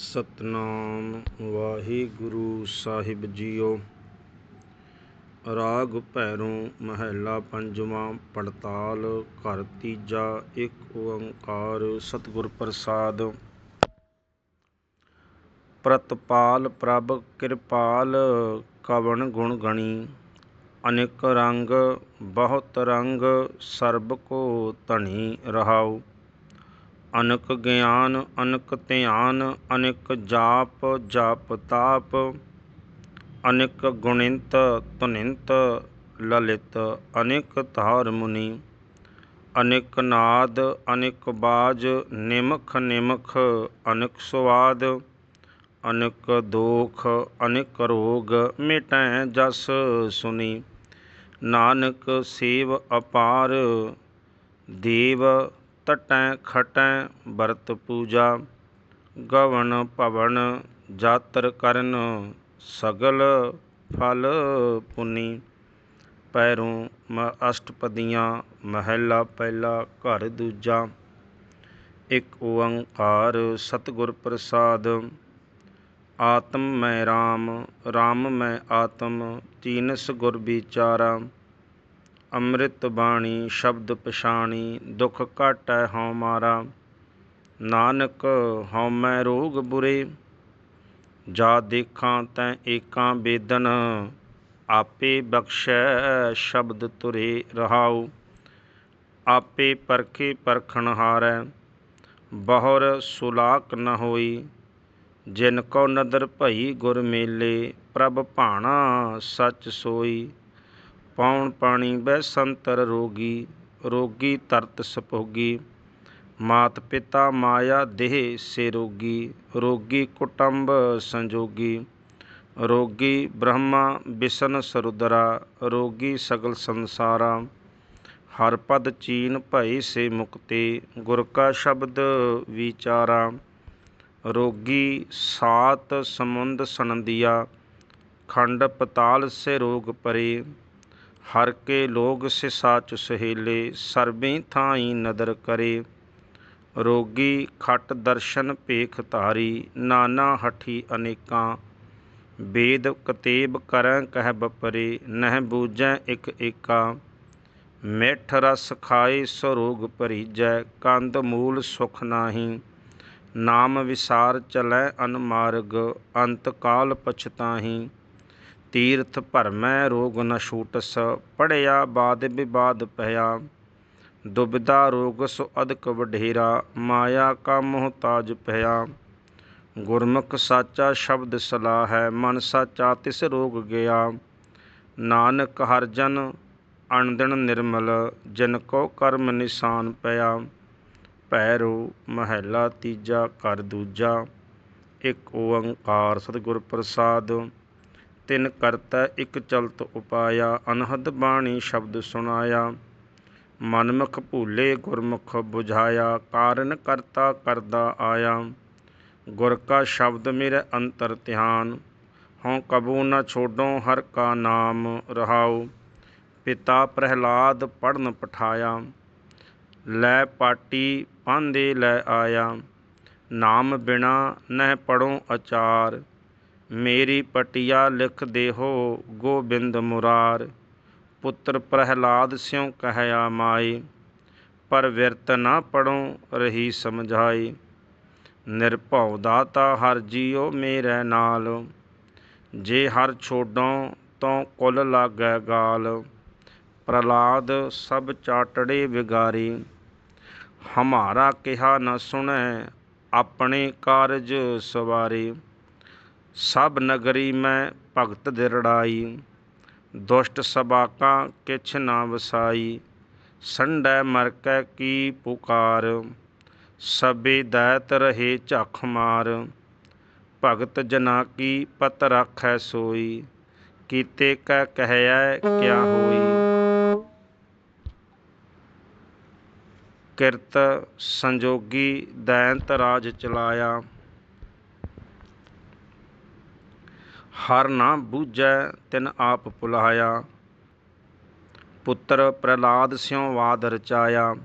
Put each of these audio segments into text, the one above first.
ਸਤਨਾਮ ਵਾਹਿਗੁਰੂ ਸਾਹਿਬ JIO. ਰਾਗ ਭੈਰੋਂ ਮਹਿਲਾ ਪੰਜਵਾਂ, ਪੜਤਾਲ ਘਰ ਤੀਜਾ, ਇੱਕ ਓੰਕਾਰ ਸਤਿਗੁਰ ਪ੍ਰਸਾਦ। ਪ੍ਰਤਪਾਲ ਪ੍ਰਭ ਕਿਰਪਾਲ ਕਵਣ ਗੁਣ ਗਣੀ। ਅਨੇਕ ਰੰਗ, ਬਹੁਤ ਰੰਗ, ਸਰਬ ਕੋ ਧਣੀ ਰਹਾਉ। ਅਨਕ ਗਿਆਨ, ਅਨਕ ਧਿਆਨ, ਅਨਕ ਜਾਪ ਜਾਪ ਤਾਪ, ਅਨਕ ਗੁਣਿੰਤ ਤੁਨਿੰਤ ਲਲਿਤ, ਅਨੇਕ ਧਾਰ ਮੁਨੀ, ਅਨੇਕ ਨਾਦ, ਅਨੇਕ ਬਾਜ, ਨਿਮਖ ਨਿਮਖ, ਅਨੇਕ ਸਵਾਦ ਅਨੇਕ ਦੋਖ, ਅਨੇਕ ਰੋਗ ਮਿਟੈ ਜਸ ਸੁਨੀ। ਨਾਨਕ ਸੇਵ ਅਪਾਰ, ਦੇਵ ਤਟੈ, ਖਟੈ ਬਰਤ ਪੂਜਾ ਗਵਨ ਭਵਨ ਜਾਤਰ ਕਰਨ, ਸਗਲ ਫਲ ਪੁਨੀ। ਪੈਰੋਂ ਅਸ਼ਟਪਦੀਆਂ, ਮਹਿਲਾ ਪਹਿਲਾ, ਘਰ ਦੂਜਾ। ਇੱਕ ਓੰਕਾਰ ਸਤਿਗੁਰ ਪ੍ਰਸਾਦ। ਆਤਮ ਮੈਂ RAM RAM ਮੈਂ ਆਤਮ, ਤੀਨਸ ਗੁਰ ਵਿਚਾਰਾ। ਅੰਮ੍ਰਿਤ ਬਾਣੀ ਸ਼ਬਦ ਪਛਾਣੀ, ਦੁਖ ਘਟੈ ਹਉ ਮਾਰਾ। ਨਾਨਕ ਹਉ ਮੈਂ ਰੋਗ ਬੁਰੇ, ਜਾ ਦੇਖਾਂ ਤੈ ਏਕਾਂ ਬੇਦਨ, ਆਪੇ ਬਖਸ਼ੈ ਸ਼ਬਦ ਤੁਰੇ ਰਹਾਉ। ਆਪੇ ਪਰਖੇ ਪਰਖਣ ਹਾਰੈ, ਬਹੁਰ ਸੁਲਾਕ ਨ ਹੋਈ। ਜਿਨ ਕੋ ਨਦਰ ਭਈ ਗੁਰ ਮੇਲੇ, ਪ੍ਰਭ ਭਾਣਾ ਸਚ ਸੋਈ। ਪਾਉਣ ਪਾਣੀ ਬਹਿ ਸੰਤਰ ਰੋਗੀ ਰੋਗੀ ਤਰਤ ਸਪੋਗੀ। ਮਾਤ ਪਿਤਾ ਮਾਇਆ ਦੇਹ ਸੇ ਰੋਗੀ ਰੋਗੀ ਕੁਟੰਬ ਸੰਜੋਗੀ। ਰੋਗੀ ਬ੍ਰਹਮਾ ਬਿਸ਼ਨ ਸਰੁਦਰਾ, ਰੋਗੀ ਸਗਲ ਸੰਸਾਰਾ। ਹਰ ਪਦ ਚੀਨ ਭਈ ਸੇ ਮੁਕਤੇ, ਗੁਰ ਕਾ ਸ਼ਬਦ ਵਿਚਾਰਾ। ਰੋਗੀ ਸਾਤ ਸਮੁੰਦ ਸਨੰਦੀਆ, ਖੰਡ ਪਤਾਲ ਸੇ ਰੋਗ ਪਰੇ। ਹਰ ਕੇ ਲੋਗ ਸਿਸਾਚ ਸਹੇਲੇ, ਸਰਬੀ ਥਾਈ ਨਦਰ ਕਰੇ। ਰੋਗੀ ਖਟ ਦਰਸ਼ਨ ਭੇਖ ਧਾਰੀ, ਨਾਨਾ ਹਠੀ ਅਨੇਕਾਂ। ਵੇਦ ਕਤੇਬ ਕਰੈ ਕਹਿ ਬਪਰੇ, ਨਹਿ ਬੂਝੈ ਇਕ ਏਕਾ। ਮਿੱਠ ਰਸ ਖਾਏ ਸੋ ਰੋਗ ਭਰੀਜੈ, ਕੰਦ ਮੂਲ ਸੁਖ ਨਾਹੀ। ਨਾਮ ਵਿਸਾਰ ਚਲੈ ਅਨਮਾਰਗ ਅੰਤ ਕਾਲ ਪਛਤਾਹੀ। ਤੀਰਥ ਭਰਮੈ ਰੋਗ ਨ ਛੂਟਸ ਪੜਿਆ ਬਾਦ ਵਿਵਾਦ ਭਇਆ। ਦੁਬਿਧਾ ਰੋਗ ਸੋ ਅਦਕ ਵਢੇਰਾ, ਮਾਇਆ ਕਾ ਮੁਹਤਾਜ ਭਇਆ। ਗੁਰਮੁਖ ਸਾਚਾ ਸ਼ਬਦ ਸਲਾਹ ਹੈ ਮਨ ਸਾਚਾ ਤਿਸ ਰੋਗ ਗਿਆ। ਨਾਨਕ ਹਰ ਜਨ ਅਣਦਿਨ ਨਿਰਮਲ, ਜਨ ਕੋ ਕਰਮ ਨਿਸ਼ਾਨ ਪਿਆ। ਪੈਰੋ ਮਹਿਲਾ ਤੀਜਾ ਕਰ ਦੂਜਾ, ਇੱਕ ਓੰਕਾਰ ਸਤਿਗੁਰ ਪ੍ਰਸਾਦ। ਤਿਨ ਕਰਤਾ, ਇਕ ਚਲਤ ਉਪਾਇਆ, ਅਨਹਦ ਬਾਣੀ ਸ਼ਬਦ ਸੁਣਾਇਆ। ਮਨਮੁਖ ਭੂਲੇ ਗੁਰਮੁਖ 부ਝਾਇਆ ਕਾਰਨ ਕਰਤਾ ਕਰਦਾ ਆਇਆ। ਗੁਰ ਕਾ ਸ਼ਬਦ ਮੇਰੇ ਅੰਤਰ ਧਿਆਨ, ਹਉ ਕਬੂ ਨਾ ਛੋਡੋ ਹਰ ਕਾ ਨਾਮ ਰਹਾਉ। ਪਿਤਾ ਪ੍ਰਹਿਲਾਦ ਪੜਨ ਪਠਾਇਆ, ਲੈ ਪਾਟੀ ਪਾਂਦੇ ਲੈ ਆਇਆ। ਨਾਮ ਬਿਨਾ ਨਹਿ ਪੜੋ ਅਚਾਰ ਮੇਰੀ ਪਟੀਆ ਲਿਖ ਦੇਹੋ, ਗੋਬਿੰਦ ਮੁਰਾਰ। ਪੁੱਤਰ ਪ੍ਰਹਿਲਾਦ ਸਿਉ ਕਹਿਆ ਮਾਈ ਪਰ ਵਿਰਤ ਨਾ ਪੜੋ ਰਹੀ ਸਮਝਾਈ ਨਿਰਭਉ ਦਾਤਾ ਹਰ ਜੀਓ ਮੇਰੇ ਨਾਲ। ਜੇ ਹਰ ਛੋਡੋਂ ਤੋਂ ਕੁਲ ਲਾਗੈ ਗਾਲ। ਪ੍ਰਲਾਦ ਸਭ ਚਾਟੜੇ ਵਿਗਾਰੀ। ਹਮਾਰਾ ਕਿਹਾ ਨ ਸੁਣੈ, ਆਪਣੇ ਕਾਰਜ ਸਵਾਰੀ। ਸਭ ਨਗਰੀ ਮੈਂ ਭਗਤ ਦਿਰੜਾਈ ਦੁਸ਼ਟ ਸਬਾਕਾ ਕਿਛ ਨਾ ਵਸਾਈ, ਸੰਡੈ ਮਰਕੈ ਕੀ ਪੁਕਾਰ ਸਬੇ ਦੈਤ ਰਹੇ ਝਖ ਮਾਰ, ਭਗਤ ਜਨਾ ਕੀ ਪਤ ਰਾਖੈ ਸੋਈ, ਕੀਤੇ ਕੈ ਕਹਿਐ ਕਿਆ ਹੋਈ? ਕਿਰਤ ਸੰਜੋਗੀ ਦੈਂਤ ਰਾਜ ਚਲਾਇਆ ਹਰ ਨਾ ਬੂਝੈ ਤਿਨ ਆਪ ਪੁਲਾਇਆ ਪੁੱਤਰ ਪ੍ਰਲਾਦ ਸਿਉ ਵਾਦ ਰਚਾਇਆ।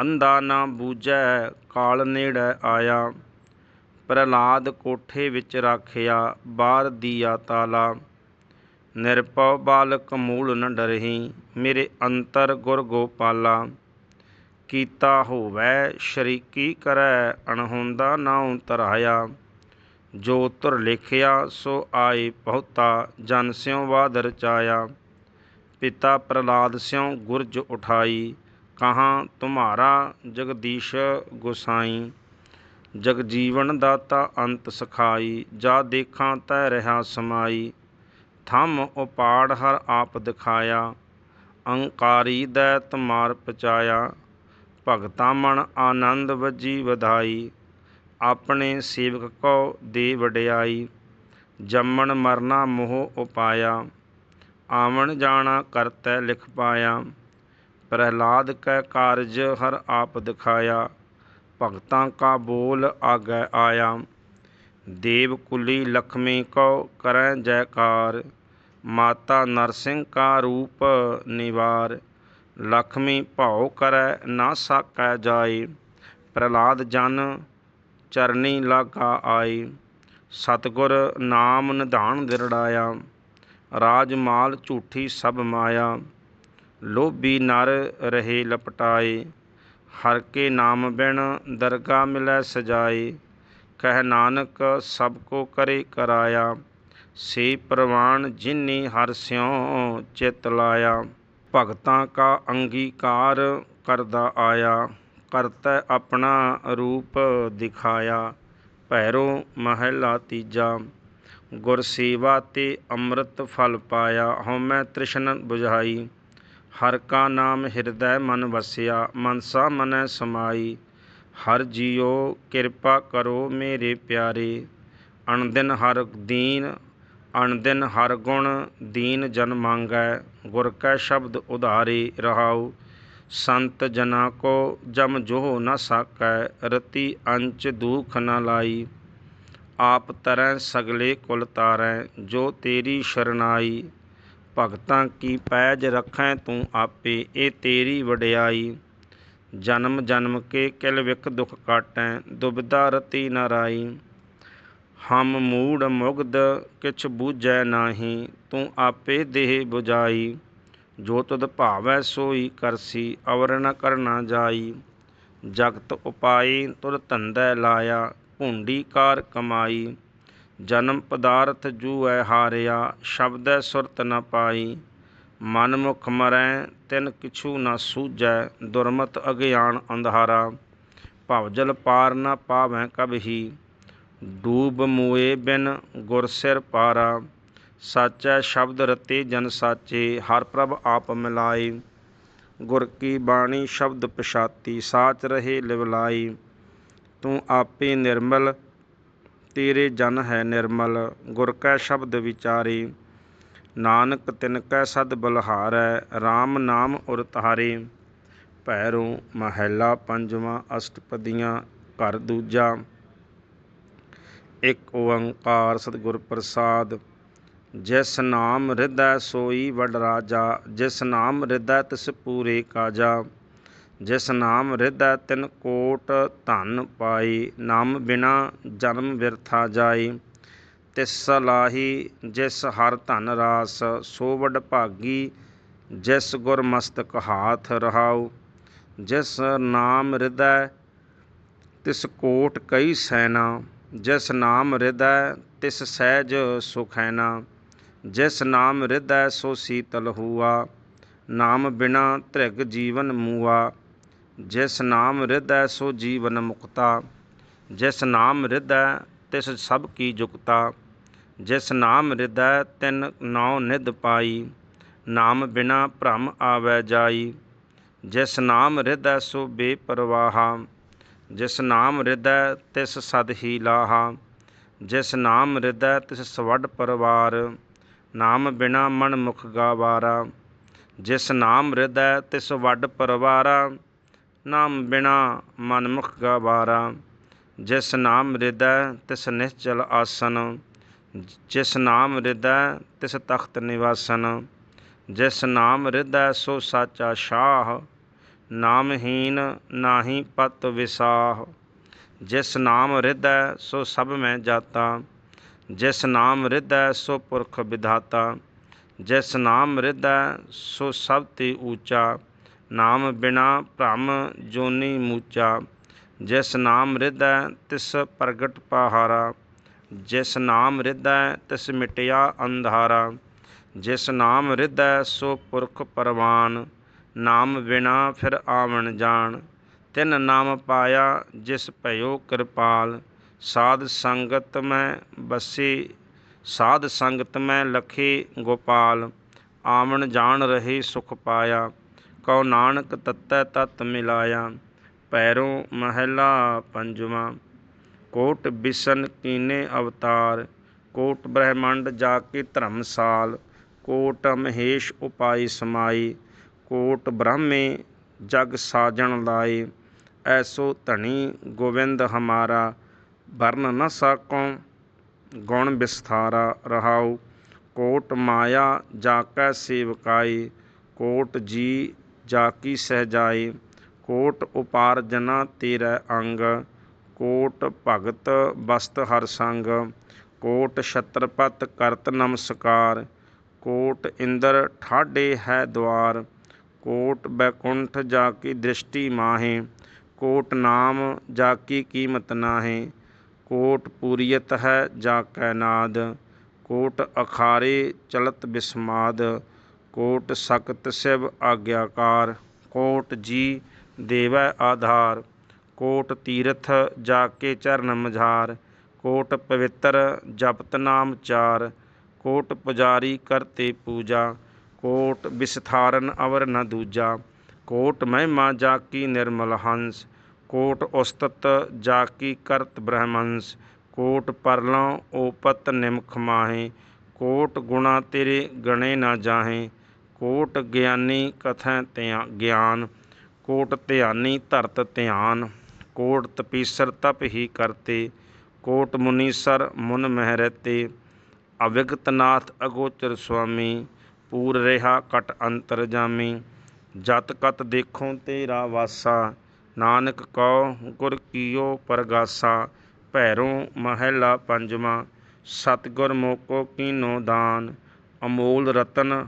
ਅੰਧਾ ਨਾ ਬੂਝੈ ਕਾਲ ਨੇੜੈ ਆਇਆ। ਪ੍ਰਹਲਾਦ ਕੋਠੇ ਵਿੱਚ ਰਾਖਿਆ ਬਾਹਰ ਦੀਆ ਤਾਲਾ। ਨਿਰਭਉ ਬਾਲਕ ਮੂਲ ਨ ਡਰਹੀ, ਮੇਰੇ ਅੰਤਰ ਗੁਰ ਗੋਪਾਲਾ। ਕੀਤਾ ਹੋਵੈ ਸ਼ਰੀਕੀ ਕਰੈ, ਅਣਹੋਂਦਾ ਨਾਉ ਤਰਾਇਆ। ਜੋ ਤੁਰ ਲਿਖਿਆ, ਸੋ ਆਏ ਬਹੁਤਾ ਜਨ ਸਿਉ ਬਾਦ ਰਚਾਇਆ ਪਿਤਾ ਪ੍ਰਹਲਾਦ ਸਿਉ ਗੁਰਜ ਉਠਾਈ, ਕਹਾਂ ਤੁਮਾਰਾ ਜਗਦੀਸ਼ ਗੁਸਾਈ। ਜਗਜੀਵਨ ਦਾਤਾ ਅੰਤ ਸਖਾਈ, ਜਾ ਦੇਖਾਂ ਤੈ ਰਹਾ ਸਮਾਈ। ਥੰਮ ਉਪਾੜ ਹਰ ਆਪ ਦਿਖਾਇਆ, ਅੰਕਾਰੀ ਦੈ ਤੁਮਾਰ ਪਚਾਇਆ। ਭਗਤਾ ਮਨ ਆਨੰਦ ਵਜੀ ਵਧਾਈ। ਆਪਣੇ ਸੇਵਕ ਕੋ ਦੇ ਵਡਿਆਈ, ਜੰਮਣ ਮਰਨਾ ਮੋਹ ਉਪਾਇਆ, ਆਵਣ ਜਾਣਾ ਕਰਤੈ ਲਿਖ ਪਾਇਆ, ਪ੍ਰਹਿਲਾਦ ਕੈ ਕਾਰਜ ਹਰ ਆਪ ਦਿਖਾਇਆ, ਭਗਤਾਂ ਕਾ ਬੋਲ ਆਗੈ ਆਇਆ, ਦੇਵ ਕੁਲੀ ਲਖਮੀ ਕੋ ਕਰੈ ਜੈਕਾਰ, ਮਾਤਾ ਨਰਸਿੰਘ ਕਾ ਰੂਪ ਨਿਵਾਰ, ਲਖਮੀ ਭਾਉ ਕਰੈ ਨਾ ਸਾਕੈ ਜਾਏ, ਪ੍ਰਹਲਾਦ ਜਨ ਚਰਨੀ ਲਾਗਾ ਆਏ ਸਤਿਗੁਰ ਨਾਮ ਨਿਧਾਨ ਦਿਰੜਾਇਆ, ਰਾਜ ਮਾਲ ਝੂਠੀ ਸਭ ਮਾਇਆ। ਲੋਭੀ ਨਰ ਰਹੇ ਲਪਟਾਏ, ਹਰ ਕੇ ਨਾਮ ਬਿਨ ਦਰਗਾ ਮਿਲੈ ਸਜਾਏ। ਕਹਿ ਨਾਨਕ ਸਭ ਕੋ ਕਰੇ ਕਰਾਇਆ, ਸੇ ਪ੍ਰਵਾਨ ਜਿਨੀ ਹਰ ਸਿਉ ਚਿਤ ਲਾਇਆ। ਭਗਤਾਂ ਕਾ ਅੰਗੀਕਾਰ ਕਰਦਾ ਆਇਆ। ਕਰਤੈ ਆਪਣਾ ਰੂਪ ਦਿਖਾਇਆ, ਭੈਰੋ ਮਹਿਲਾ ਤੀਜਾ, ਗੁਰ ਸੇਵਾ ਤੇ ਅੰਮ੍ਰਿਤ ਫਲ ਪਾਇਆ, ਹਉਮੈ ਤ੍ਰਿਸ਼ਨ 부ਝਾਈ ਹਰ ਕਾ ਨਾਮ ਹਿਰਦੈ ਮਨ ਵਸਿਆ, ਮਨਸਾ ਮਨੈ ਸਮਾਈ, ਹਰ ਜੀਉ ਕਿਰਪਾ ਕਰੋ ਮੇਰੇ ਪਿਆਰੇ, ਅਣਦਿਨ ਹਰ ਦੀਨ, ਅਣਦਿਨ ਹਰ ਗੁਣ ਦੀਨ ਜਨ ਮੰਗੈ, ਗੁਰ ਕੈ ਸ਼ਬਦ ਉਧਾਰੇ ਰਹਾਉ ਸੰਤ ਜਨਾ ਕੋ ਜਮ ਜੋਹ ਨ ਸਾਕੈ, ਰਤੀ ਅੰਚ ਦੂਖ ਨ ਲਾਈ। ਆਪ ਤਰੈ ਸਗਲੇ ਕੁਲ ਤਾਰੈ, ਜੋ ਤੇਰੀ ਸ਼ਰਨਾਈ। ਭਗਤਾਂ ਕੀ ਪੈਜ ਰੱਖੈ ਤੂੰ ਆਪੇ, ਇਹ ਤੇਰੀ ਵਡਿਆਈ। ਜਨਮ ਜਨਮ ਕੇ ਕਿਲ ਵਿਕ ਦੁਖ ਕਾਟੈ ਦੁਬਦਾ ਰਤੀ ਨ ਰਾਈ। ਹਮ ਮੂੜ ਮੁਗਧ ਕਿਛ ਬੂਝੈ ਨਾਹੀ, ਤੂੰ ਆਪੇ ਦੇਹ 부ਜਾਈ ਜੋ ਤੁਧ ਭਾਵੈ ਸੋਈ ਕਰਸੀ ਅਵਰ ਨ ਕਰਨਾ ਜਾਈ। ਜਗਤ ਉਪਾਈ ਤੁਰ ਧੰਦੈ ਲਾਇਆ, ਭੁੰਡੀ ਕਾਰ ਕਮਾਈ। ਜਨਮ ਪਦਾਰਥ ਜੂਐ ਹਾਰਿਆ, ਸ਼ਬਦੈ ਸੁਰਤ ਨ ਪਾਈ। ਮਨ ਮੁਖ ਮਰੈ, ਤਿਨ ਕਿਛੂ ਨ ਸੂਝੈ, ਦੁਰਮਤ ਅਗਿਆਨ ਅੰਧਾਰਾ। ਭਵਜਲ ਪਾਰ ਨ ਪਾਵੈ ਕਬਹੀ। ਡੂਬ ਮੂਏ ਬਿਨ ਗੁਰ ਸਿਰ ਪਾਰਾ। ਸਾਚੈ ਸ਼ਬਦ ਰਤੇ ਜਨ ਸਾਚੇ, ਹਰ ਪ੍ਰਭ ਆਪ ਮਿਲਾਏ। ਗੁਰ ਕੀ ਬਾਣੀ ਸ਼ਬਦ ਪਛਾਤੀ, ਸਾਚ ਰਹੇ ਲਿਵਲਾਈ ਤੂੰ ਆਪੇ ਨਿਰਮਲ, ਤੇਰੇ ਜਨ ਹੈ ਨਿਰਮਲ, ਗੁਰ ਕੈ ਸ਼ਬਦ ਵਿਚਾਰੇ। ਨਾਨਕ ਤਿਨ ਕੈ ਸਦ ਬਲਹਾਰੈ RAM ਨਾਮ ਉਰ ਤਾਰੇ ਭੈਰੋ ਮਹਿਲਾ ਪੰਜਵਾਂ, ਅਸ਼ਟਪਦੀਆਂ ਘਰ ਦੂਜਾ। ਇੱਕ ਓੰਕਾਰ ਸਤਿਗੁਰ ਪ੍ਰਸਾਦ ਜਿਸ ਨਾਮ ਹਿਰਦੈ ਸੋਈ ਵਡ ਰਾਜਾ, ਜਿਸ ਨਾਮ ਹਿਰਦੈ ਤਿਸ ਪੂਰੇ ਕਾਜਾ, ਜਿਸ ਨਾਮ ਹਿਰਦੈ ਤਿਨ ਕੋਟ ਧਨ ਪਾਈ, ਨਾਮ ਬਿਨਾ ਜਨਮ ਵਿਰਥਾ ਜਾਈ। ਤਿਸ ਸਲਾਹੀ ਜਿਸ ਹਰ ਧਨ ਰਾਸ, ਸੋ ਵਡ ਭਾਗੀ, ਜਿਸ ਗੁਰ ਮਸਤਕ ਹਾਥ ਰਹਾਉ। ਜਿਸ ਨਾਮ ਹਿਰਦੈ ਤਿਸ ਕੋਟ ਕਈ ਸੈਨਾ, ਜਿਸ ਨਾਮ ਹਿਰਦੈ ਤਿਸ ਸਹਿਜ ਸੁਖੈਨਾ। ਜਿਸ ਨਾਮ ਹਿਰਦੈ ਸੋ ਸੀਤਲ ਹੂਆ, ਨਾਮ ਬਿਨਾ ਧ੍ਰਿਗ ਜੀਵਨ ਮੂਆ। ਜਿਸ ਨਾਮ ਹਿਰਦੈ ਸੋ ਜੀਵਨ ਮੁਕਤਾ, ਜਿਸ ਨਾਮ ਹਿਰਦੈ ਤਿਸ ਸਭ ਕੀ ਜੁਗਤਾ। ਜਿਸ ਨਾਮ ਹਿਰਦੈ ਤਿਨ ਨੌ ਨਿਧ ਪਾਈ, ਨਾਮ ਬਿਨਾ ਭ੍ਰਮ ਆਵੈ ਜਾਈ। ਜਿਸ ਨਾਮ ਹਿਰਦੈ ਸੋ ਬੇਪਰਵਾਹਾ, ਜਿਸ ਨਾਮ ਹਿਰਦੈ ਤਿਸ ਸਦ ਹੀ ਲਾਹਾ। ਜਿਸ ਨਾਮ ਹਿਰਦੈ ਤਿਸ ਸਵੱਡ ਪਰਵਾਰ ਨਾਮ ਬਿਨਾ ਮਨ ਮੁਖ ਗਾਵਾਰਾ। ਜਿਸ ਨਾਮ ਹਿਰਦੈ, ਤਿਸ ਵੱਡ ਪਰਵਾਰਾ। ਨਾਮ ਬਿਨਾ ਮਨ ਮੁਖ ਗਾਵਾਰਾ। ਜਿਸ ਨਾਮ ਹਿਰਦੈ, ਤਿਸ ਨਿਸ਼ਚਲ ਆਸਨ। ਜਿਸ ਨਾਮ ਹਿਰਦੈ, ਤਿਸ ਤਖਤ ਨਿਵਾਸਨ। ਜਿਸ ਨਾਮ ਹਿਰਦੈ, ਸੋ ਸਾਚਾ ਸ਼ਾਹ। ਨਾਮਹੀਨ ਨਾਹੀ ਪਤ ਵਿਸਾਹ। ਜਿਸ ਨਾਮ ਹਿਰਦੈ, ਸੋ ਸਭ ਮੈਂ ਜਾਤਾ। ਜਿਸ ਨਾਮ ਹਿਰਦੈ ਸੋ ਪੁਰਖ ਵਿਧਾਤਾ, ਜਿਸ ਨਾਮ ਹਿਰਦੈ ਸੋ ਸਭ ਤੇ ਊਚਾ, ਨਾਮ ਬਿਨਾ ਭ੍ਰਮ ਜੋਨੀ ਮੂਚਾ, ਜਿਸ ਨਾਮ ਹਿਰਦੈ ਤਿਸ ਪ੍ਰਗਟ ਪਹਾਰਾ, ਜਿਸ ਨਾਮ ਹਿਰਦੈ ਤਿਸ ਮਿਟਿਆ ਅੰਧਾਰਾ, ਜਿਸ ਨਾਮ ਹਿਰਦੈ ਸੋ ਪੁਰਖ ਪਰਵਾਨ, ਨਾਮ ਬਿਨਾ ਫਿਰ ਆਵਣ ਜਾਣ, ਤਿਨ ਨਾਮ ਪਾਇਆ ਜਿਸ ਭਇਓ ਕਿਰਪਾਲ ਸਾਧ ਸੰਗਤ ਮੈਂ ਬਸੇ, ਸਾਧ ਸੰਗਤ ਮੈਂ ਲਖੇ ਗੋਪਾਲ, ਆਵਣ ਜਾਣ ਰਹੇ ਸੁਖ ਪਾਇਆ, ਕਉ ਨਾਨਕ ਤਤੈ ਤਤ ਮਿਲਾਇਆ, ਪੈਰੋਂ ਮਹਿਲਾ ਪੰਜਵਾਂ, ਕੋਟ ਬਿਸ਼ਨ ਕੀਨੇ ਅਵਤਾਰ, ਕੋਟ ਬ੍ਰਹਮੰਡ ਜਾ ਕੇ ਧਰਮਸਾਲ, ਕੋਟ ਮਹੇਸ਼ ਉਪਾਈ ਸਮਾਈ, ਕੋਟ ਬ੍ਰਹਮੇ ਜਗ ਸਾਜਣ ਲਾਏ, ਐਸੋ ਧਣੀ ਗੋਵਿੰਦ ਹਮਾਰਾ ਵਰਨ ਨ ਸਕੋ ਗੁਣ ਵਿਸਥਾਰਾ ਰਹਾਉ, ਕੋਟ ਮਾਇਆ ਜਾ ਕੈ ਸੇਵਕਾਈ, ਕੋਟ ਜੀ ਜਾ ਕੀ ਸਹਜਾਈ, ਕੋਟ ਉਪਾਰਜਨਾ ਤੇਰੇ ਅੰਗ, ਕੋਟ ਭਗਤ ਬਸਤ ਹਰ ਸੰਗ, ਕੋਟ ਛਤਰਪਤ ਕਰਤ ਨਮਸਕਾਰ, ਕੋਟ ਇੰਦਰ ਠਾਡੇ ਹੈ ਦਵਾਰ, ਕੋਟ ਬੈਕੁੰਠ ਜਾ ਕੀ ਦ੍ਰਿਸ਼ਟੀ ਮਾਹੇ, ਕੋਟ ਨਾਮ ਜਾ ਕੀ ਕੀਮਤ ਨਾਹੇ ਕੋਟ ਪੂਰੀਅਤ ਹੈ ਜਾ ਕੈਨਾਦ ਕੋਟ ਅਖਾਰੇ ਚਲਤ ਬਿਸਮਾਦ, ਕੋਟ ਸਕਤ ਸਿਵ ਆਗਿਆਕਾਰ, ਕੋਟ ਜੀ ਦੇਵੈ ਆਧਾਰ, ਕੋਟ ਤੀਰਥ ਜਾ ਕੇ ਚਰਨ ਮਝਾਰ, ਕੋਟ ਪਵਿੱਤਰ ਜਪਤ ਨਾਮ ਚਾਰ, ਕੋਟ ਪੁਜਾਰੀ ਕਰਤੇ ਪੂਜਾ, ਕੋਟ ਵਿਸਥਾਰਨ ਅਵਰ ਨ ਦੂਜਾ, ਕੋਟ ਮਹਿਮਾ ਜਾ ਕੀ ਨਿਰਮਲ ਹੰਸ ਕੋਟ ਉਸਤਤ ਜਾਕੀ ਕਰਤ ਬ੍ਰਹਮੰਸ, ਕੋਟ ਪਰਲੋਂ ਓਪਤ ਨਿਮਖ ਮਾਹੇ, ਕੋਟ ਗੁਣਾ ਤੇਰੇ ਗਣੇ ਨਾ ਜਾਹੇ, ਕੋਟ ਗਿਆਨੀ ਕਥੈ ਧਿਆ, ਗਿਆਨ, ਕੋਟ ਧਿਆਨੀ ਧਰਤ ਧਿਆਨ, ਕੋਟ ਤਪੀਸਰ ਤਪ ਹੀ ਕਰਤੇ, ਕੋਟ ਮੁਨੀਸਰ ਮੁਨ ਮਹਿ ਰਹਤੇ ਅਵਿਗਤਨਾਥ ਅਗੋਚਰ ਸੁਆਮੀ, ਪੂਰ ਰਿਹਾ ਕਟ ਅੰਤਰ ਜਾਮੀ, ਜਤ ਕਤ ਦੇਖੋ ਤੇਰਾ ਵਾਸਾ ਨਾਨਕ ਕਉ ਗੁਰ ਕੀਓ ਪਰਗਾਸਾ, ਭੈਰੋਂ ਮਹਿਲਾ ਪੰਜਵਾਂ, ਸਤਿਗੁਰ ਮੋਕੋ ਕੀਨੋ ਦਾਨ, ਅਮੋਲ ਰਤਨ,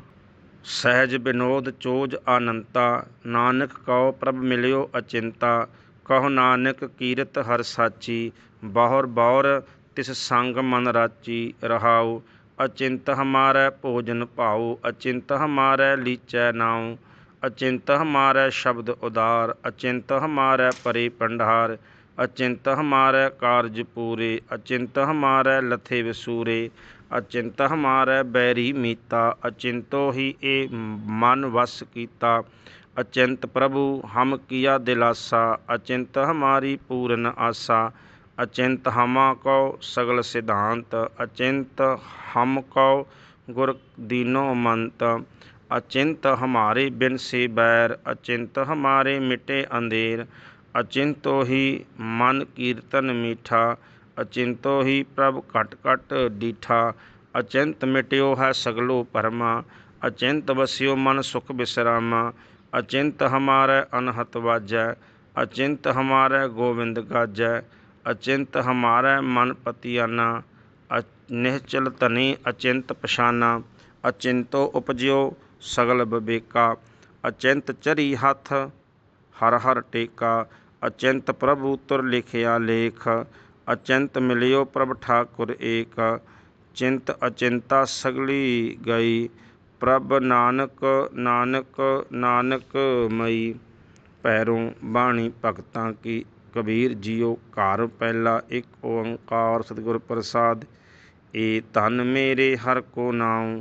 ਸਹਿਜ ਬਿਨੋਦ ਚੋਜ ਆਨੰਤਾ, ਨਾਨਕ ਕਉ ਪ੍ਰਭ ਮਿਲਿਓ ਅਚਿੰਤਾ, ਕਹੋ ਨਾਨਕ ਕੀਰਤ ਹਰ ਸਾਚੀ, ਬਹੁਰ ਬਹੁਰ ਤਿਸ ਸੰਗ ਮਨ ਰਾਚੀ ਰਹਾਉ, ਅਚਿੰਤ ਹਮਾਰੈ ਭੋਜਨ ਭਾਉ, ਅਚਿੰਤ ਹਮਾਰੈ ਲੀਚੈ ਨਾਉ ਅਚਿੰਤ ਹਮਾਰੈ ਸ਼ਬਦ ਉਦਾਰ, ਅਚਿੰਤ ਹਮਾਰੈ ਪਰੇ ਪੰਡਾਰ ਅਚਿੰਤ ਹਮਾਰੈ ਕਾਰਜ ਪੂਰੇ, ਅਚਿੰਤ ਹਮਾਰੈ ਲਥੇ ਵਸੂਰੇ, ਅਚਿੰਤ ਹਮਾਰੈ ਬੈਰੀ ਮੀਤਾ, ਅਚਿੰਤੋ ਹੀ ਏ ਮਨ ਵਸ ਕੀਤਾ। ਅਚਿੰਤ ਪ੍ਰਭੂ, ਹਮ ਕੀਆ ਦਿਲਾਸਾ, ਅਚਿੰਤ ਹਮਾਰੀ ਪੂਰਨ ਆਸਾ। ਅਚਿੰਤ ਹਮਾ ਕਉ ਸਗਲ ਸਿਧਾਂਤ, ਅਚਿੰਤ ਹਮ ਕਉ ਗੁਰ ਦੀਨੋ ਮੰਤ। ਅਚਿੰਤ ਹਮਾਰੇ ਬਿਨ ਸੇ ਬੈਰ, ਅਚਿੰਤ ਹਮਾਰੇ ਮਿਟੇ ਅੰਧੇਰ, ਅਚਿੰਤੋ ਹੀ ਮਨ ਕੀਰਤਨ ਮੀਠਾ, ਅਚਿੰਤੋ ਹੀ ਪ੍ਰਭ ਘਟ ਘਟ ਡੀਠਾ, ਅਚਿੰਤ ਮਿਟਿਓ ਹੈ ਸਗਲੋ ਪਰਮਾ, ਅਚਿੰਤ ਵਸਿਓ ਮਨ ਸੁਖ ਬਿਸਰਾਮਾ, ਅਚਿੰਤ ਹਮਾਰੇ ਅਨਹਤ ਵਾਜੈ, ਅਚਿੰਤ ਹਮਾਰੇ ਗੋਵਿੰਦ ਗਾਜੈ, ਅਚਿੰਤ ਹਮਾਰੇ ਮਨ ਪਤਿਆਨਾ ਨਿਹਚਲ ਧਨੀ ਅਚਿੰਤ ਪਛਾਨਾ, ਅਚਿੰਤੋ ਉਪਜਿਓ ਸਗਲ ਬਬੇਕਾ ਅਚਿੰਤ ਚਰੀ ਹੱਥ, ਹਰ ਹਰ ਟੇਕਾ, ਅਚਿੰਤ ਪ੍ਰਭੂ ਤੁਰ ਲਿਖਿਆ ਲੇਖ, ਅਚਿੰਤ ਮਿਲਿਓ ਪ੍ਰਭ ਠਾਕੁਰ ਏਕ, ਚਿੰਤ ਅਚਿੰਤਾ ਸਗਲੀ ਗਈ, ਪ੍ਰਭ ਨਾਨਕ ਨਾਨਕ ਨਾਨਕ ਮਈ ਪੈਰੋਂ ਬਾਣੀ ਭਗਤਾਂ ਕੀ ਕਬੀਰ ਜੀਓ ਘਰ ਪਹਿਲਾ ਇੱਕ ਓੰਕਾਰ ਸਤਿਗੁਰ ਪ੍ਰਸਾਦ, ਏ ਧਨ ਮੇਰੇ ਹਰ ਕੋ ਨਾਉ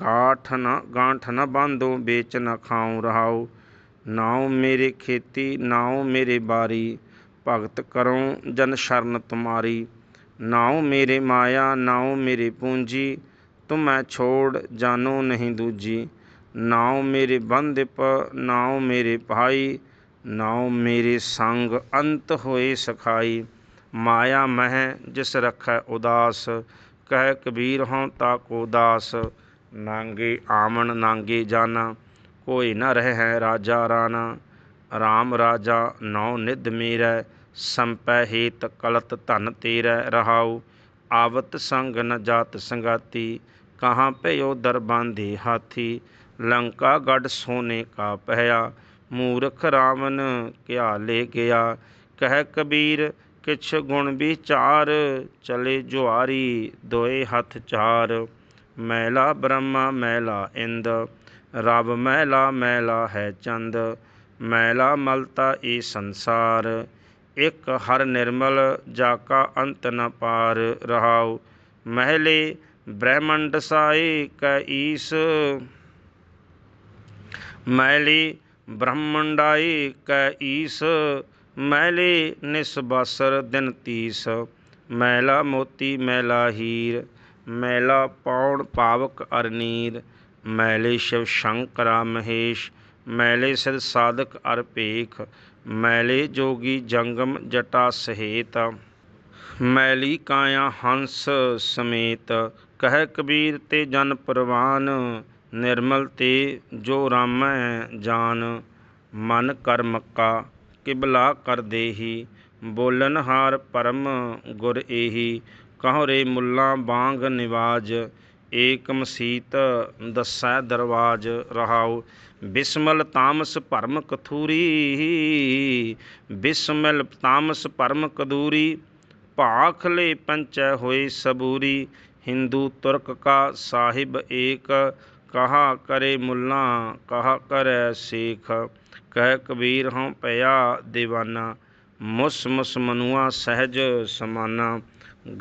ਗਾਠ ਨਾ ਗਾਂਠ ਨਾ ਬਾਂਧੋ, ਵੇਚ ਨਾ ਖਾਉ ਰਹਾਉ। ਨਾਉ ਮੇਰੇ ਖੇਤੀ, ਨਾਉ ਮੇਰੇ ਬਾਰੀ, ਭਗਤ ਕਰਉ ਜਨ ਸ਼ਰਨ ਤੁਮਾਰੀ। ਨਾਉ ਮੇਰੇ ਮਾਇਆ, ਨਾਉ ਮੇਰੇ ਪੂੰਜੀ, ਤੁਮੈ ਛੋੜ ਜਾਨੋ ਨਹੀਂ ਦੂਜੀ। ਨਾਉ ਮੇਰੇ ਬੰਦਿਪ ਨਾਉ ਮੇਰੇ ਭਾਈ, ਨਾਉ ਮੇਰੇ ਸੰਗ ਅੰਤ ਹੋਏ ਸਖਾਈ। ਮਾਇਆ ਮਹਿ, ਜਿਸ ਰਖੈ ਉਦਾਸ, ਕਹਿ ਕਬੀਰ ਹਉ ਤਾ ਕੋ ਦਾਸ। ਨਾਂਗੇ ਆਵਣ, ਨਾਂਗੇ ਜਾਣਾ ਕੋਈ ਨ ਰਹਿ ਰਾਜਾ ਰਾਣਾ। ਰਾਮ ਰਾਜਾ ਨੌ ਨਿਧ ਮੇਰੈ, ਸੰਪੈ ਹੇਤ ਕਲਤ ਧਨ ਤੇਰੈ ਰਹਾਉ। ਆਵਤ ਸੰਗ ਨ ਜਾਤ ਸੰਗਾਤੀ, ਕਹਾਂ ਭਇਓ ਦਰਬਾਂਦੇ ਹਾਥੀ। ਲੰਕਾ ਗੜ ਸੋਨੇ ਕਾ ਪਹਿਆ, ਮੂਰਖ ਰਾਵਣ ਕਿਆ ਲੈ ਗਿਆ। ਕਹਿ ਕਬੀਰ, ਕਿਛ ਗੁਣ ਵਿਚਾਰ, ਚਲੇ ਜੁਆਰੀ ਦੋਏ ਹੱਥ ਚਾਰ। ਮੈਲਾ ਬ੍ਰਹਮਾ ਮੈਲਾ ਇੰਦ ਰਬ ਮੈਲਾ ਮੈਲਾ ਹੈ ਚੰਦ, ਮੈਲਾ ਮਲਤਾ ਏ ਸੰਸਾਰ, ਇਕ ਹਰ ਨਿਰਮਲ ਜਾ ਕਾ ਅੰਤ ਨ ਪਾਰ ਰਹਾਉ, ਮਹਿਲੇ ਬ੍ਰਹਮੰਡ ਸਾਏ ਕੈ ਈਸ, ਮੈਲੀ ਬ੍ਰਹਮੰਡਾਈ ਕੈ ਈਸ, ਮੈਲੇ ਨਿਸਬਾਸਰ ਦਿਨ ਤੀਸ, ਮੈਲਾ ਮੋਤੀ ਮੈਲਾ ਹੀਰ ਮੈਲਾ ਪੌਣ ਪਾਵਕ ਅਰਨੀਰ, ਮੈਲੇ ਸ਼ਿਵ ਸ਼ੰਕਰਾ ਮਹੇਸ਼, ਮੈਲੇ ਸਿਧ ਸਾਧਕ ਅਰ ਭੇਖ, ਮੈਲੇ ਜੋਗੀ ਜੰਗਮ ਜਟਾ ਸਹੇਤ, ਮੈਲੀ ਕਾਇਆ ਹੰਸ ਸਮੇਤ, ਕਹਿ ਕਬੀਰ ਤੇ ਜਨ ਪ੍ਰਵਾਨ, ਨਿਰਮਲ ਤੇ ਜੋ ਰਾਮੈ ਜਾਨ, ਮਨ ਕਰ ਮੱਕਾ, ਕਿਬਲਾ ਕਰ ਦੇਹੀ, ਬੋਲਨ ਹਾਰ ਪਰਮ ਗੁਰ ਏਹੀ ਕਹੋ ਰੇ ਮੁੱਲਾ ਬਾਂਗ ਨਿਵਾਜ ਏਕ ਮਸੀਤ ਦੱਸੈ ਦਰਵਾਜ ਰਹਾਉ। ਬਿਸਮਲ ਤਾਮਸ ਭਰਮ ਕਥੂਰੀ, ਬਿਸਮਲ ਤਾਮਸ ਭਰਮ ਕਦੂਰੀ ਭਾਖਲੇ ਪੰਚੈ ਹੋਏ ਸਬੂਰੀ। ਹਿੰਦੂ ਤੁਰਕ ਕਾ ਸਾਹਿਬ ਏਕ, ਕਹਾ ਕਰੇ ਮੁੱਲਾ, ਕਹਾ ਕਰੈ ਸੇਖ। ਕਹਿ ਕਬੀਰ ਹਉ ਪਿਆ دیਵਾਨਾ ਮੁਸ ਮੁਸ ਮਨੁਆ ਸਹਿਜ ਸਮਾਨਾ।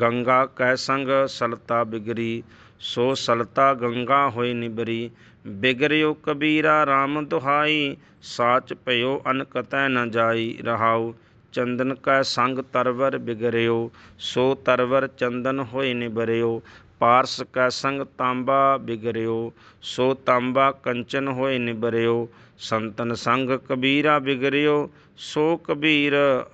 ਗੰਗਾ ਕੈ ਸੰਗ ਸਲਤਾ ਬਿਗਰੀ, ਸੋ ਸਲਤਾ ਗੰਗਾ ਹੋਈ ਨਿਬਰੀ। ਬਿਗਰਿਓ ਕਬੀਰਾ RAM ਦੁਹਾਈ, ਸਾਚ ਭਇਓ ਅਨਕਤੈ ਨ ਜਾਈ ਰਹਾਉ। ਚੰਦਨ ਕੈ ਸੰਗ ਤਰਵਰ ਬਿਗਰਿਓ, ਸੋ ਤਰਵਰ ਚੰਦਨ ਹੋਏ ਨਿਬਰਿਓ। ਪਾਰਸ ਕੈ ਸੰਗ ਤਾਂਬਾ ਬਿਗਰਿਓ, ਸੋ ਤਾਂਬਾ ਕੰਚਨ ਹੋਏ ਨਿਬਰਿਓ। ਸੰਤਨ ਸੰਗ ਕਬੀਰਾ ਬਿਗਰਿਓ, ਸੋ ਕਬੀਰ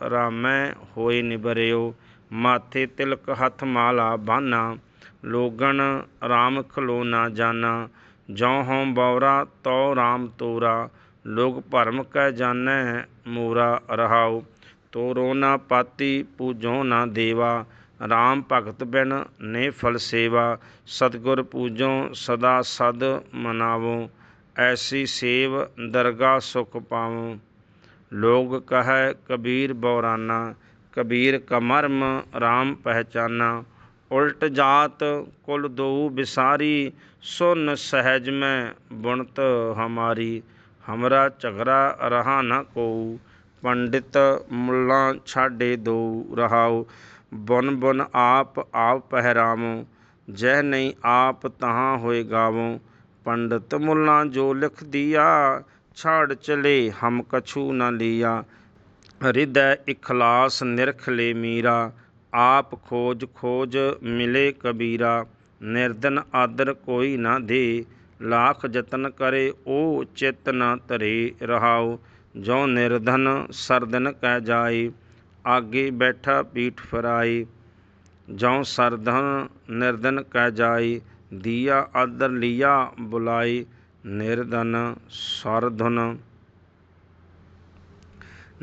ਰਾਮੈ ਹੋਏ ਨਿਬਰਿਓ। ਮਾਥੇ ਤਿਲਕ ਹੱਥ ਮਾਲਾ ਬਾਨਾ, ਲੋਗਣ ਰਾਮ ਖਲੋ ਨਾ ਜਾਨਾ, ਜਉ ਹਉ ਬੌਰਾ ਤਉ ਰਾਮ ਤੋਰਾ, ਲੋਗ ਭਰਮ ਕੈ ਜਾਣੈ ਮੂਰਾ ਰਹਾਉ, ਤੋਰੋ ਨਾ ਪਾਤੀ ਪੂਜੋ ਨਾ ਦੇਵਾ RAM ਭਗਤ ਬਿਨ ਨੇ ਫਲ ਸੇਵਾ, ਸਤਗੁਰ ਪੂਜੋ ਸਦਾ ਸਦ ਮਨਾਵੋ, ਐਸੀ ਸੇਵ ਦਰਗਾ ਸੁਖ ਪਾਵੋ। ਲੋਗ ਕਹੈ ਕਬੀਰ ਬੌਰਾਨਾ ਕਬੀਰ ਕਮਰਮ RAM ਪਹਿਚਾਨਾ, ਉਲਟ ਜਾਤ ਕੁਲ ਦੋ ਬਿਸਾਰੀ, ਸੁਨ ਸਹਿਜ ਮੈਂ ਬੁਣਤ ਹਮਾਰੀ, ਹਮਰਾ ਝਗਰਾ ਰਹਾ ਨਾ ਕੋਉ, ਪੰਡਿਤ ਮੁੱਲਾ ਛਾਡੇ ਦੋ ਰਹਾਉ, ਬੁਨ ਬੁਨ ਆਪ ਆਪ ਪਹਿਰਾਵੋ, ਜਹ ਨਹੀਂ ਆਪ ਤਹਾਂ ਹੋਏ ਗਾਵੋ, ਪੰਡਤ ਮੁੱਲਾ ਜੋ ਲਿਖ ਦਿਆ ਛਾੜ ਚਲੇ ਹਮ ਕਛੂ ਨਾ ਲਿਆ ਹਿਰਦੈ ਇਖਲਾਸ ਨਿਰਖ ਲੈ ਮੀਰਾ, ਆਪ ਖੋਜ ਖੋਜ ਮਿਲੇ ਕਬੀਰਾ ਨਿਰਦਨ ਆਦਰ ਕੋਈ ਨਾ ਦੇ, ਲਾਖ ਯਤਨ ਕਰੇ ਉਹ ਚਿਤ ਨਾ ਧਰੇ ਰਹਾਉ ਜੋ ਨਿਰਧਨ ਸਰਦਨ ਕਹਿ ਜਾਏ, ਆਗੇ ਬੈਠਾ ਪੀਠ ਫਰਾਈ ਜਉ ਸਰਧਨ ਨਿਰਧਨ ਕਹਿ ਜਾਈ ਦੀਆ ਆਦਰ ਲਿਆ ਬੁਲਾਈ ਨਿਰਧਨ ਸਰਧਨ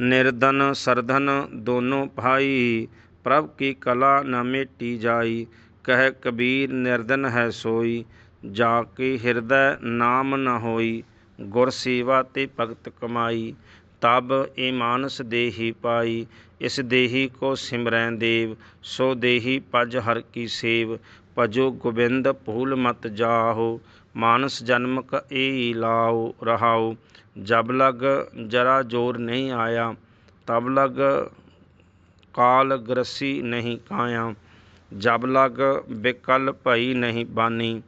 ਨਿਰਧਨ ਸਰਧਨ ਦੋਨੋਂ ਭਾਈ, ਪ੍ਰਭ ਕੀ ਕਲਾ ਨ ਮੇਟੀ ਜਾਈ, ਕਹਿ ਕਬੀਰ ਨਿਰਧਨ ਹੈ ਸੋਈ, ਜਾ ਕੇ ਹਿਰਦੈ ਨਾਮ ਨ ਹੋਈ, ਗੁਰ ਸੇਵਾ ਤੇ ਭਗਤ ਕਮਾਈ, ਤਬ ਇਹ ਮਾਨਸ ਦੇਹੀ ਪਾਈ, ਇਸ ਦੇਹੀ ਕੋ ਸਿਮਰੈ ਦੇਵ, ਸੋ ਦੇਹੀ ਪਜ ਹਰ ਕੀ ਸੇਵ, ਭਜੋ ਗੋਬਿੰਦ ਭੂਲ ਮਤ ਜਾਹੋ, ਮਾਨਸ ਜਨਮ ਕ ਏ ਲਾਉ ਰਹਾਉ ਜਬ ਲਗ ਜਰਾ ਜੋਰ ਨਹੀਂ ਆਇਆ, ਤਬ ਲਗ ਕਾਲ ਗ੍ਰਸੀ ਨਹੀਂ ਕਾਇਆ। ਜਬ ਲਗ ਬਿਕਲ ਭਈ ਨਹੀਂ ਬਾਨੀ,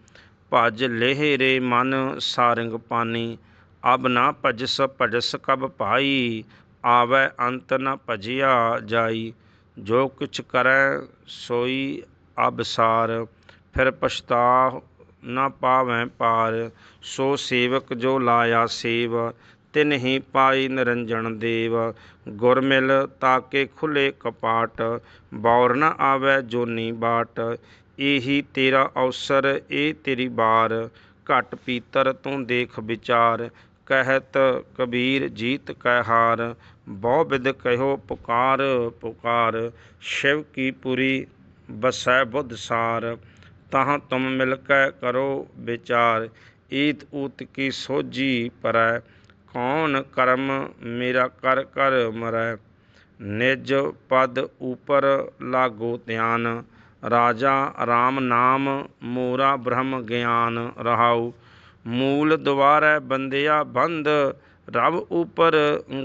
ਭਜ ਲੇਹ ਮਨ ਸਾਰੰਗ ਪਾਨੀ। ਅਬ ਨਾ ਭਜਸ ਭਜਸ ਕਬ ਭਾਈ, ਆਵੈ ਅੰਤ ਨ ਭਜਿਆ ਜਾਈ। ਜੋ ਕੁਛ ਕਰੈ ਸੋਈ ਅਬਸਾਰ ਫਿਰ ਪਛਤਾਹ ਨਾ ਪਾਵੈ ਪਾਰ, ਸੋ ਸੇਵਕ ਜੋ ਲਾਇਆ ਸੇਵ, ਤਿਨ ਹੀ ਪਾਈ ਨਿਰੰਜਨ ਦੇਵ। ਗੁਰ ਮਿਲ ਤਾਕੇ ਖੁੱਲੇ ਕਪਾਟ, ਬੌਰ ਨ ਆਵੈ ਜੋਨੀ ਬਾਟ। ਇਹੀ ਤੇਰਾ ਅਵਸਰ ਇਹ ਤੇਰੀ ਬਾਰ। ਘਟ ਪੀਤਰ ਤੂੰ ਦੇਖ ਵਿਚਾਰ, ਕਹਿਤ ਕਬੀਰ ਜੀਤ ਕੈ ਹਾਰ। ਬਹੁ ਬਿਦ ਕਹਿਓ ਪੁਕਾਰ ਪੁਕਾਰ, ਸ਼ਿਵ ਕੀ ਪੁਰੀ, ਬਸੈ ਬੁੱਧ ਸਾਰ। ਤਹਾਂ ਤੁਮ ਮਿਲ ਕੈ ਕਰੋ ਵਿਚਾਰ, ਈਤ ਊਤ ਕੀ ਸੋਝੀ ਪਰੈ, ਕੌਣ ਕਰਮ ਮੇਰਾ ਕਰ ਕਰ ਮਰੈ। ਨਿਜ ਪਦ ਉਪਰ ਲਾਗੋ ਧਿਆਨ, ਰਾਜਾ RAM ਨਾਮ ਮੋਰਾ ਬ੍ਰਹਮ ਗਿਆਨ ਰਹਾਉ। ਮੂਲ ਦੁਆਰੈ ਬੰਦਿਆ ਬੰਦ ਰਬ ਉਪਰ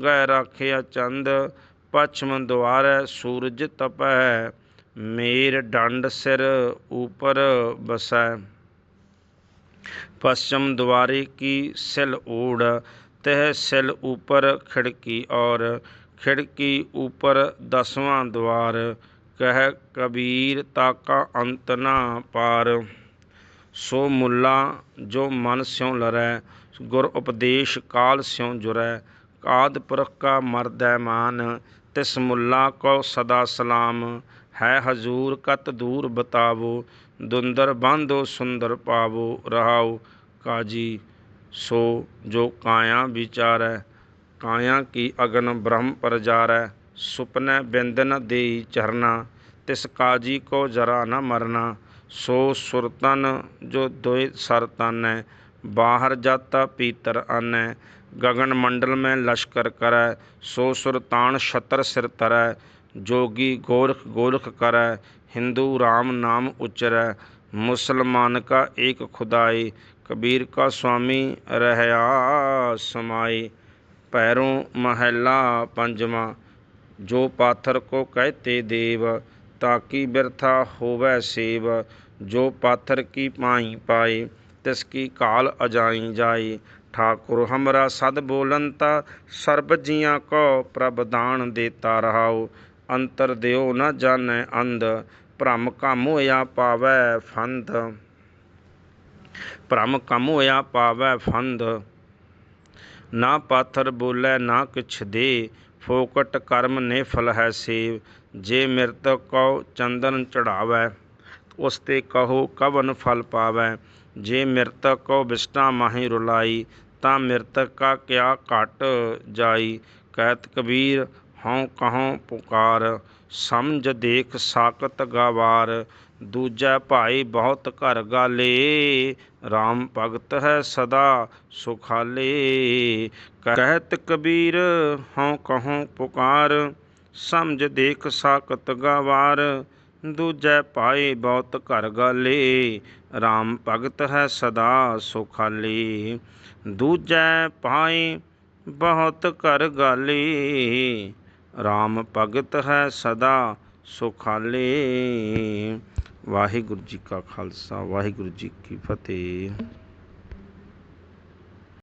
ਗੈ ਰਾਖਿਆ ਚੰਦ, ਪਛਮ ਦੁਆਰੈ ਸੂਰਜ ਤਪੈ। ਮੇਰ ਡੰਡ ਸਿਰ ਉਪਰ ਬਸੈ पश्चिम द्वारे की सिल ओढ़ तह सिल ऊपर खिड़की और खिड़की ऊपर दसवां द्वार कह कबीर ताका अंत ना पार सो मुल्ला जो मन स्यों लरै गुर उपदेश काल स्यों जुरै काद पुरख का मर्द मान ਤਿਸ ਮੁੱਲਾ ਕੋ ਸਦਾ ਸਲਾਮ, ਹੈ ਹਜ਼ੂਰ ਕਤ ਦੂਰ ਬਤਾਵੋ, ਦੁੰਦਰ ਬੰਦੋ ਸੁੰਦਰ ਪਾਵੋ ਰਹਾਉ ਕਾਜੀ, ਸੋ ਜੋ ਕਾਇਆ ਵਿਚਾਰੈ, ਕਾਇਆ ਕੀ ਅਗਨ ਬ੍ਰਹਮ ਪਰਜਾਰੈ, ਸੁਪਨੈ ਬਿੰਦਨ ਦੇ ਚਰਨਾ, ਤਿਸ ਕਾਜੀ ਕੋ ਜਰਾ ਨ ਮਰਨਾ, ਸੋ ਸੁਰਤਨ ਜੋ ਦੁਇ ਸਰਤਨੈ ਬਾਹਰ ਜਾਤਾ ਪੀਤਰ ਅਨੈ बाहर जाता पीतर आनै गगन मंडल में लश्कर करै सो सुरतान छतर सिर तरै जोगी गोरख गोरख करै हिंदू राम नाम उचरै मुसलमान का एक खुदाई कबीर का स्वामी रहया समाई पैरों महला पंजवा जो पाथर को कहते देव ताकि व्यर्था होवै सेव जो पाथर की पाई पाए तिसकी काल अजाई जाई ਠਾਕੁਰ ਹਮਰਾ ਸਦ ਬੋਲੰਤਾ ਸਰਬ ਜੀਆਂ ਕੋ ਪ੍ਰਭ ਦਾਨ ਦੇਤਾ ਰਹਾਉ ਅੰਤਰ ਦਿਓ ਨ ਜਾਣੈ ਅੰਧ ਭ੍ਰਮ ਕਾਮ ਹੋਇਆ ਪਾਵੈ ਫੰਧ ਭ੍ਰਮ ਕਾਮ ਹੋਇਆ ਪਾਵੈ ਫੰਧ ਨਾ ਪਾਥਰ ਬੋਲੇ ਨਾ ਕਿਛ ਦੇ ਫੋਕਟ ਕਰਮ ਨੇ ਫਲ ਹੈ ਸੇਵ ਜੇ ਮਿਰਤ ਕਉ ਚੰਦਨ ਚੜਾਵੈ ਉਸ ਤੇ ਕਹੋ ਕਵਨ ਫਲ ਪਾਵੈ ਜੇ ਮਿਰਤ ਕਉ ਵਿਸਟਾ ਮਾਹੀ ਰੁਲਾਈ ਤਾਂ ਮਿਰਤਕ ਕਾ ਕਿਆ ਘਟ ਜਾਈ? ਕਹਿਤ ਕਬੀਰ, ਹਉ ਕਹਉ ਪੁਕਾਰ, ਸਮਝ ਦੇਖ ਸਾਕਤ ਗਵਾਰ, ਦੂਜਾ ਭਾਈ ਬਹੁਤ ਘਰ ਗਾਲੇ RAM ਭਗਤ ਹੈ ਸਦਾ ਸੁਖਾਲੇ। ਕਹਿਤ ਕਬੀਰ, ਹਉ ਕਹਉ ਪੁਕਾਰ, ਸਮਝ ਦੇਖ ਸਾਕਤ ਗਵਾਰ ਦੂਜੈ ਭਾਈ ਬਹੁਤ ਘਰ ਗਾਲੇ। RAM ਭਗਤ ਹੈ ਸਦਾ ਸੁਖਾਲੇ। ਦੂਜੈ ਭਾਈ ਬਹੁਤ ਘਰ ਗਾਲੇ। RAM ਭਗਤ ਹੈ ਸਦਾ ਸੁਖਾਲੇ। ਵਾਹਿਗੁਰੂ ਜੀ ਕਾ ਖਾਲਸਾ, ਵਾਹਿਗੁਰੂ ਜੀ ਕੀ ਫਤਿਹ।